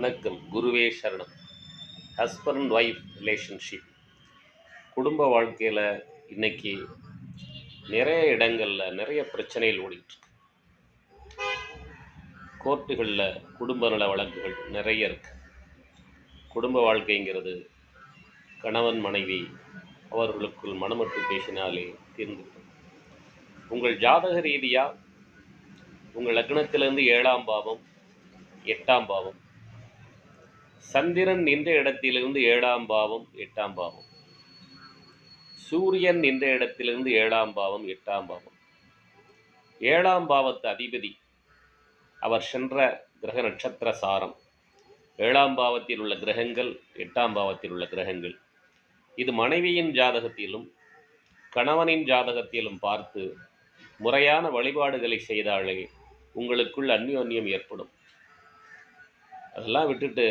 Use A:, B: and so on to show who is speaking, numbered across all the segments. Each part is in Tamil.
A: வணக்கம். குருவே சரணம். ஹஸ்பண்ட் அண்ட் ஒய்ஃப் ரிலேஷன்ஷிப் குடும்ப வாழ்க்கையில் இன்னைக்கு நிறைய இடங்களில் நிறைய பிரச்சனைகள் ஓடிட்டுருக்கு கோர்ட்டுகளில் குடும்ப நல வழக்குகள் நிறைய இருக்கு. குடும்ப வாழ்க்கைங்கிறது கணவன் மனைவி அவர்களுக்குள் மனமட்டு பேசினாலே தீர்ந்துவிடும் உங்கள் ஜாதக ரீதியாக உங்கள் லக்னத்திலேருந்து ஏழாம் பாவம் எட்டாம் பாவம் சந்திரன் நின்ற இடத்திலிருந்து ஏழாம் பாவம் எட்டாம் பாவம். சூரியன் நின்ற இடத்திலிருந்து ஏழாம் பாவம் எட்டாம் பாவம். ஏழாம் பாவத்து அதிபதி அவர் சென்ற கிரக நட்சத்திர சாரம். ஏழாம் பாவத்தில் உள்ள கிரகங்கள் எட்டாம் பாவத்தில் உள்ள கிரகங்கள். இது மனைவியின் ஜாதகத்திலும் கணவனின் ஜாதகத்திலும் பார்த்து முறையான வழிபாடுகளை செய்தாலே உங்களுக்குள் அந்யோன்யம் ஏற்படும். அதெல்லாம் விட்டுட்டு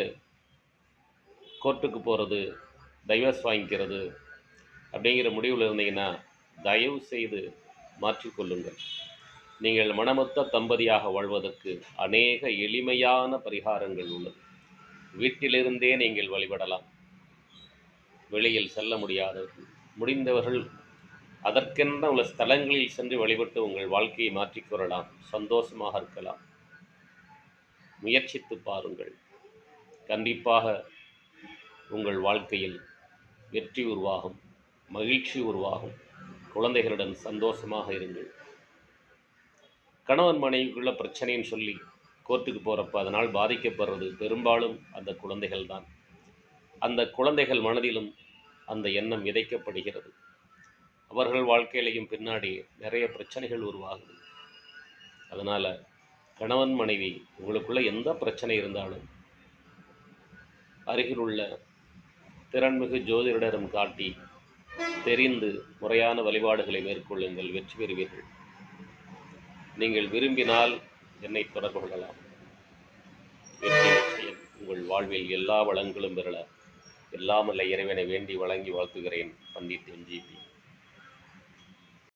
A: கோர்ட்டுக்கு போகிறது டைவர்ஸ் வாங்கிக்கிறது அப்படிங்கிற முடிவில் இருந்தீங்கன்னா தயவு செய்து மாற்றிக்கொள்ளுங்கள் நீங்கள் மனமொத்த தம்பதியாக வாழ்வதற்கு அநேக எளிமையான பரிகாரங்கள் உள்ளது. வீட்டிலிருந்தே நீங்கள் வழிபடலாம். வெளியில் செல்ல முடியாதவர்கள் முடிந்தவர்கள் அதற்கென்ற உள்ள ஸ்தலங்களில் சென்று வழிபட்டு உங்கள் வாழ்க்கையை மாற்றிக்கொள்ளலாம் சந்தோஷமாக இருக்கலாம். முயற்சித்து பாருங்கள். கண்டிப்பாக உங்கள் வாழ்க்கையில் வெற்றி உருவாகும் மகிழ்ச்சி உருவாகும். குழந்தைகளுடன் சந்தோஷமாக இருங்கள். கணவன் மனைவிக்குள்ள பிரச்சனைன்னு சொல்லி கோர்ட்டுக்கு போகிறப்ப அதனால் பாதிக்கப்படுறது பெரும்பாலும் அந்த குழந்தைகள் தான். அந்த குழந்தைகள் மனதிலும் அந்த எண்ணம் விதைக்கப்படுகிறது. அவர்கள் வாழ்க்கையிலையும் பின்னாடி நிறைய பிரச்சனைகள் உருவாகுது. அதனால் கணவன் மனைவி உங்களுக்குள்ள எந்த பிரச்சனை இருந்தாலும் அருகிலுள்ள திறன்மிகு ஜோதிடரிடம் காட்டி தெரிந்து முறையான வழிபாடுகளை மேற்கொள்ளுங்கள் வெற்றி பெறுவீர்கள். நீங்கள் விரும்பினால் என்னை தொடர்பு கொள்ளலாம். வெற்றி உங்கள் வாழ்வில் எல்லா வளங்களும் பெறல எல்லாமல்ல இறைவனை வேண்டி வழங்கி வாழ்த்துகிறேன் பண்டிட் எம்ஜிபி